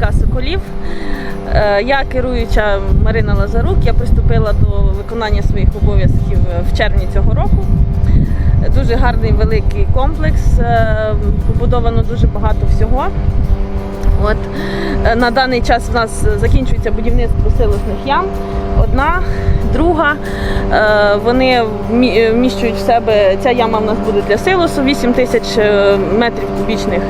знаходимося Соколів. Е, Я керуюча Марина Лазарук. Я приступила до виконання своїх обов'язків в червні цього року. Дуже гарний великий комплекс. е, Побудовано дуже багато всього. От е, на даний час в нас закінчується будівництво силосних ям. Одна, друга. Е, Вони вмі- вміщують в себе. Ця яма в нас буде для силосу, 8 тисяч е, метрів кубічних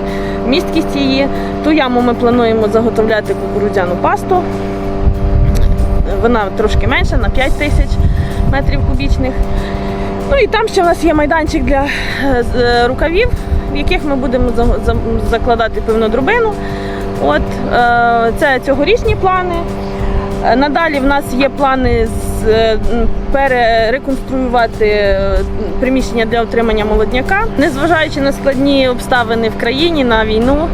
місткість її. Ту яму ми плануємо заготовляти кукурудзяну пасту. Вона трошки менша, на 5 тисяч метрів кубічних. Ну і там ще в нас є майданчик для е, е, рукавів, в яких ми будемо за- за- закладати певну дробину. От, е, це цьогорічні плани. Надалі в нас є плани з, перереконструювати е, приміщення для отримання молодняка. Незважаючи на складні обставини в країні, на війну,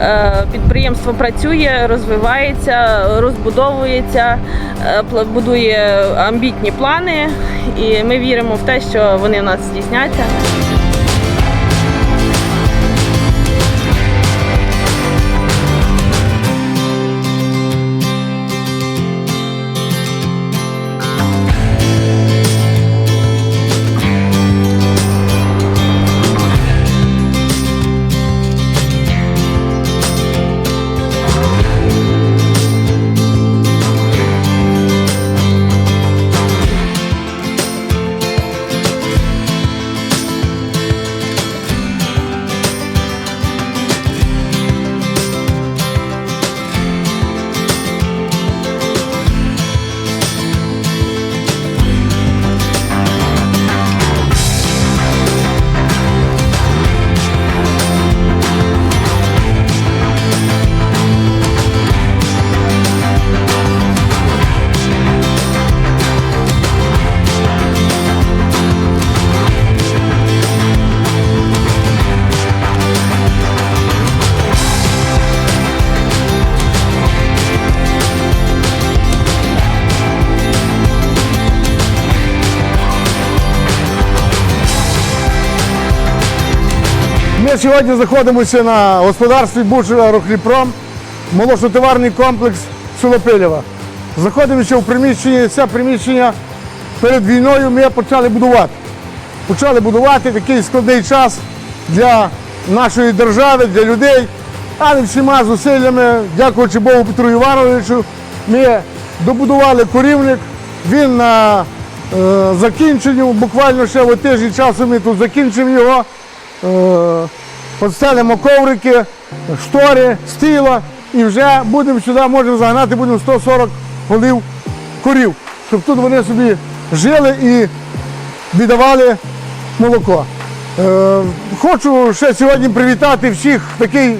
е, підприємство працює, розвивається, розбудовується, е, будує амбітні плани, і ми віримо в те, що вони в нас здійсняться. Ми сьогодні знаходимося на господарстві Бучева Рохліпром, молочно-товарний комплекс Солопилєва. Знаходимося в приміщенні, це приміщення перед війною ми почали будувати. Почали будувати такий складний час для нашої держави, для людей. Але всіма зусиллями, дякуючи Богу Петру Івановичу, ми добудували корівник. Він на е, закінченню, буквально ще в тиждень часу ми тут закінчимо його. Е, Подстелимо коврики, штори, стіла і вже будемо сюди, можемо загнати, будемо 140 голів корів, щоб тут вони собі жили і віддавали молоко. Е, хочу ще сьогодні привітати всіх, такий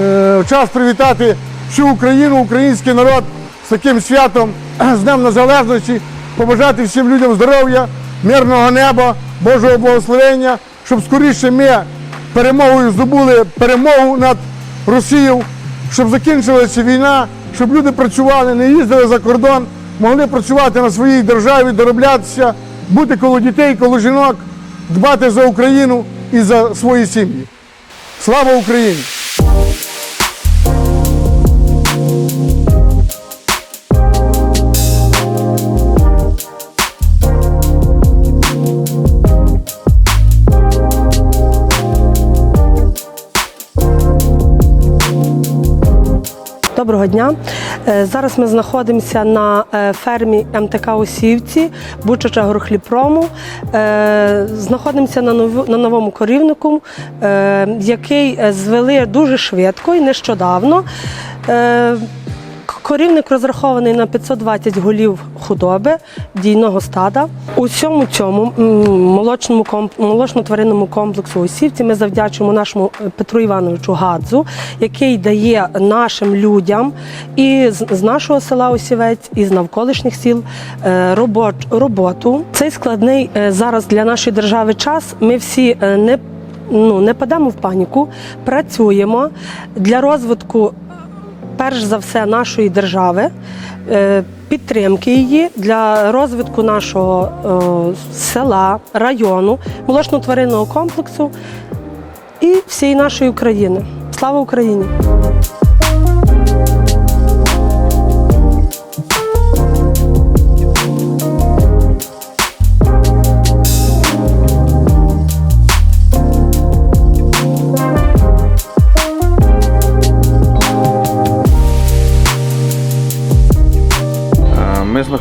е, час привітати всю Україну, український народ з таким святом, з Днем Незалежності, побажати всім людям здоров'я, мирного неба, Божого благословення, щоб скоріше ми перемогою здобули перемогу над Росією, щоб закінчилася війна, щоб люди працювали, не їздили за кордон, могли працювати на своїй державі, дороблятися, бути коло дітей, коло жінок, дбати за Україну і за свої сім'ї. Слава Україні! Доброго дня. Е, Зараз ми знаходимося на е, фермі МТК Осівці, Бучача Горохліпрому. Е, Знаходимося на новому корівнику, який звели дуже швидко і нещодавно. Корівник розрахований на 520 голів худоби дійного стада. У всьому цьому молочному молочно-тваринному комплексу Осівці ми завдячуємо нашому е, Петру Івановичу Гадзу, який дає нашим людям і з, нашого села Осівець, і з навколишніх сіл е, роботу. Цей складний е, зараз для нашої держави час. Ми всі не Ну, не падемо в паніку, працюємо для розвитку перш за все нашої держави, е, підтримки її для розвитку нашого е, села, району, молочно-тваринного комплексу і всієї нашої України. Слава Україні!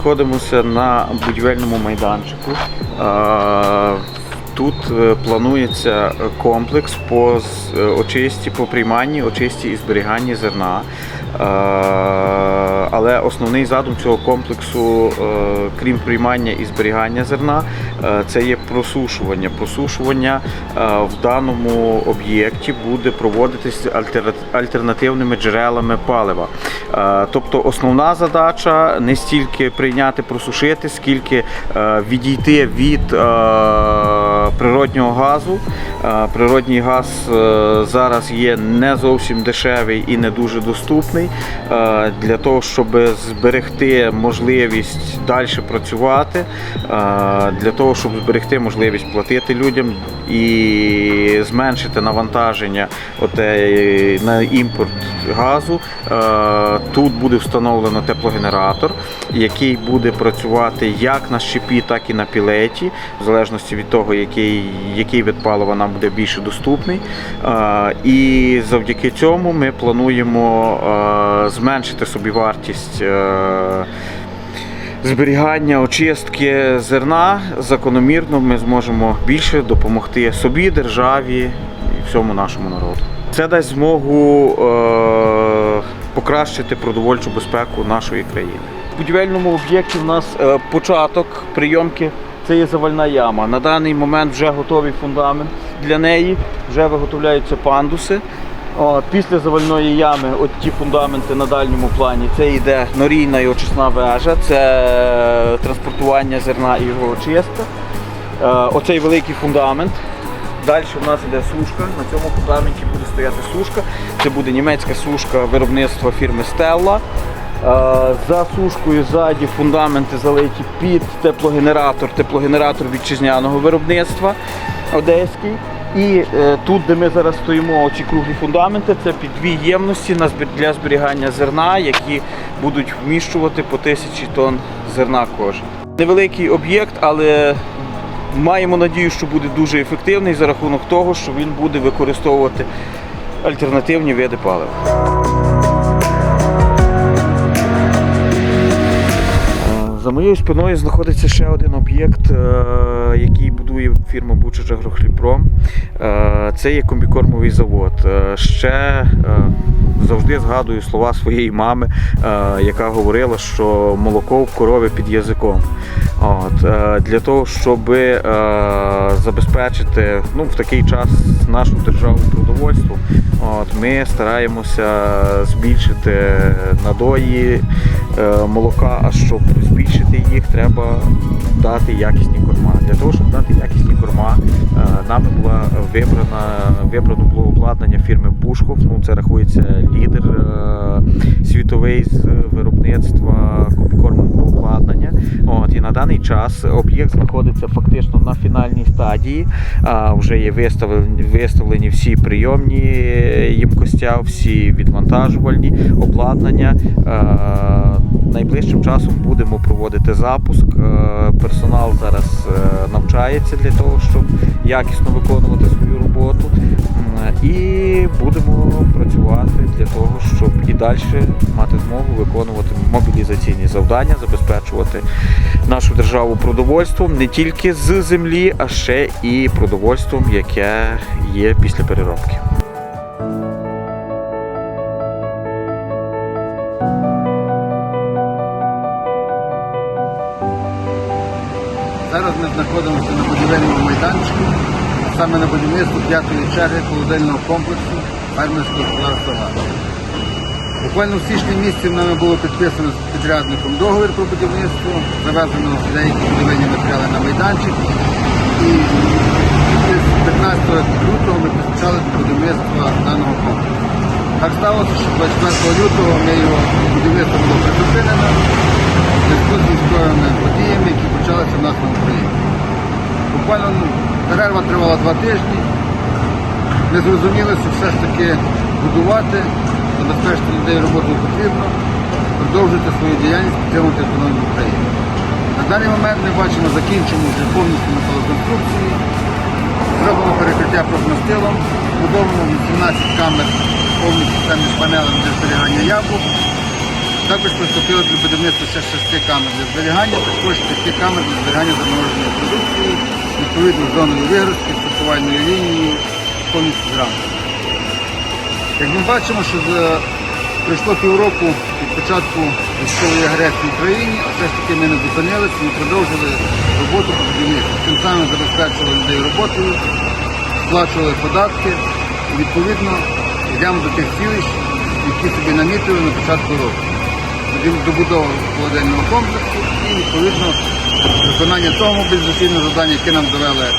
Знаходимося на будівельному майданчику. Тут е, планується комплекс по е, очисті, по прийманні, очисті і зберіганні зерна. Але основний задум цього комплексу, е, крім приймання і зберігання зерна, е, це є просушування. Просушування е, в даному об'єкті буде проводитись альтернативними джерелами палива. Тобто основна задача не стільки прийняти, просушити, скільки відійти від природнього газу. Природній газ е, зараз є не зовсім дешевий і не дуже доступний. Е, Для того, щоб зберегти можливість далі працювати, е, для того, щоб зберегти можливість платити людям і зменшити навантаження на імпорт газу, тут буде встановлено теплогенератор, який буде працювати як на щепі, так і на пілеті, в залежності від того, який, який вид палива нам буде більше доступний. І завдяки цьому ми плануємо зменшити собівартість. е, Зберігання очистки зерна закономірно ми зможемо більше допомогти собі, державі і всьому нашому народу. Це дасть змогу е, покращити продовольчу безпеку нашої країни. В будівельному об'єкті в нас е, початок прийомки. Це є завальна яма. На даний момент вже готовий фундамент для неї, вже виготовляються пандуси. Після завальної ями, от ті фундаменти на дальньому плані, це йде норійна і очисна вежа, це транспортування зерна і його очистка. Е, Оцей великий фундамент. Далі в нас йде сушка. На цьому фундаменті буде стояти сушка. Це буде німецька сушка виробництва фірми. Е, За сушкою ззаді фундаменти залиті під теплогенератор, теплогенератор вітчизняного виробництва одеський. І е, тут, де ми зараз стоїмо, ці круглі фундаменти, це під дві ємності для зберігання зерна, які будуть вміщувати по тисячі тонн зерна кожен. Невеликий об'єкт, але маємо надію, що буде дуже ефективний за рахунок того, що він буде використовувати альтернативні види палива. За моєю спиною знаходиться ще один об'єкт, е, який будує фірма Бучач Агрохліпром. Е, Це є комбікормовий завод. Е, Ще завжди згадую слова своєї мами, яка говорила, що молоко в корови під язиком. От, е, для того, щоб е, забезпечити ну, в такий час нашу державу продовольством, от, ми стараємося збільшити надої е, молока, а щоб збільшити їх, треба дати якісні корма. Для того, щоб дати якісні корма, е, нами була вибрана вибрано було обладнання фірми Бушхов. Ну це рахується лідер е, світовий з виробництва комбікормового обладнання. От і на даний час об'єкт знаходиться фактично на фінальній стадії. А, вже є виставлені, виставлені всі прийомні ємкостя, всі відвантажувальні обладнання. Е, Найближчим часом будемо проводити запуск. Е, Персонал зараз е, навчається для того, щоб якісно виконувати свою роботу. І будемо працювати для того, щоб і далі мати змогу виконувати мобілізаційні завдання, забезпечувати нашу державу продовольством не тільки з землі, а ще і продовольством, яке є після переробки. Зараз ми знаходимося на будівельному майданчику, саме на будівництві п'ятої черги холодильного комплексу фермерського господарства «Газ». Буквально в січні місяці нами було підписано з підрядником договір про будівництво, завезено деякі будівельні матеріали на майданчик. І десь 15 лютого ми почали будівництво даного комплексу. Так сталося, що 24 лютого ми його будівництво було призупинено в зв'язку з військовими подіями, які почалися в нас на Україні. Буквально ну, перерва тривала два тижні. Ми зрозуміли, що все ж таки будувати, забезпечити людей роботою потрібно, продовжувати свою діяльність, підтримувати економіку України. На даний момент ми бачимо закінчення вже повністю металоконструкції, зроблено перекриття профнастилом, побудовано 18 камер повністю самі з панелем для зберігання яблук. Також приступили до будівництва ще шести камер для зберігання, також п'яти камер для зберігання замороженої продукції, відповідно з зоною вигрузки, сортувальною лінією, повністю зранку. Як ми бачимо, що за- пройшло півроку від початку військової агресії в Україні, а все ж таки ми не зупинилися, ми продовжили роботу по будівництву. Тим самим забезпечували людей роботою, сплачували податки і відповідно йдемо до тих цілей, які собі намітили на початку року. Добудова холодильного комплексу і відповідно виконання того мобілізаційного завдання, яке нам довели е,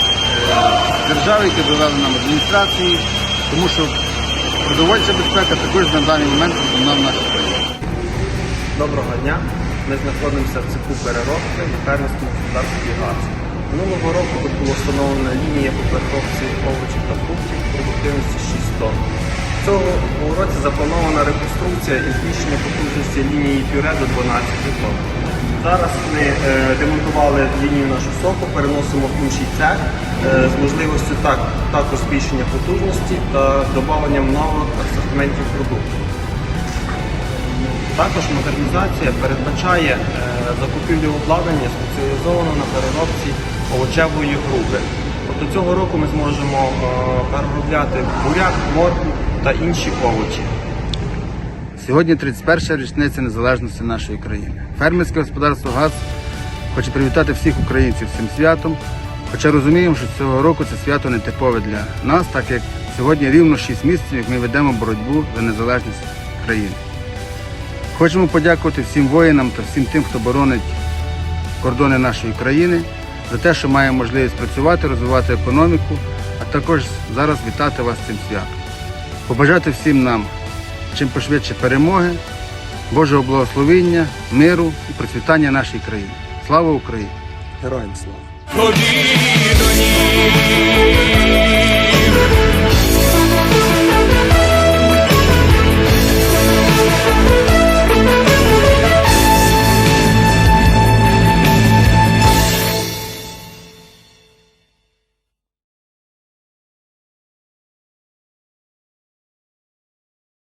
держави, яке довели нам адміністрації, тому що продовольча безпека також на даний момент основна в нашій країні. Доброго дня. Ми знаходимося в цеху переробки на фермерському господарстві ГАЗ. Минулого року тут була встановлена лінія по переробці овочів та фруктів продуктивності 6 тонн. Цього році запланована реконструкція і збільшення потужності лінії пюре до 12 тонн. Зараз ми е, демонтували лінію нашу соку, переносимо в інший цех е, з можливістю так, також збільшення потужності та додаванням нових асортиментів продуктів. Також модернізація передбачає е, закупівлю обладнання спеціалізовано на переробці овочевої групи. Тобто цього року ми зможемо переробляти буряк, моркву та інші овочі. Сьогодні 31 річниця незалежності нашої країни. Фермерське господарство ГАЗ хоче привітати всіх українців цим святом. Хоча розуміємо, що цього року це свято не типове для нас, так як сьогодні рівно 6 місяців, як ми ведемо боротьбу за незалежність країни. Хочемо подякувати всім воїнам та всім тим, хто боронить кордони нашої країни, за те, що маємо можливість працювати, розвивати економіку, а також зараз вітати вас цим святом. Побажати всім нам чим пошвидше перемоги, Божого благословення, миру і процвітання нашій країні. Слава Україні! Героям слава!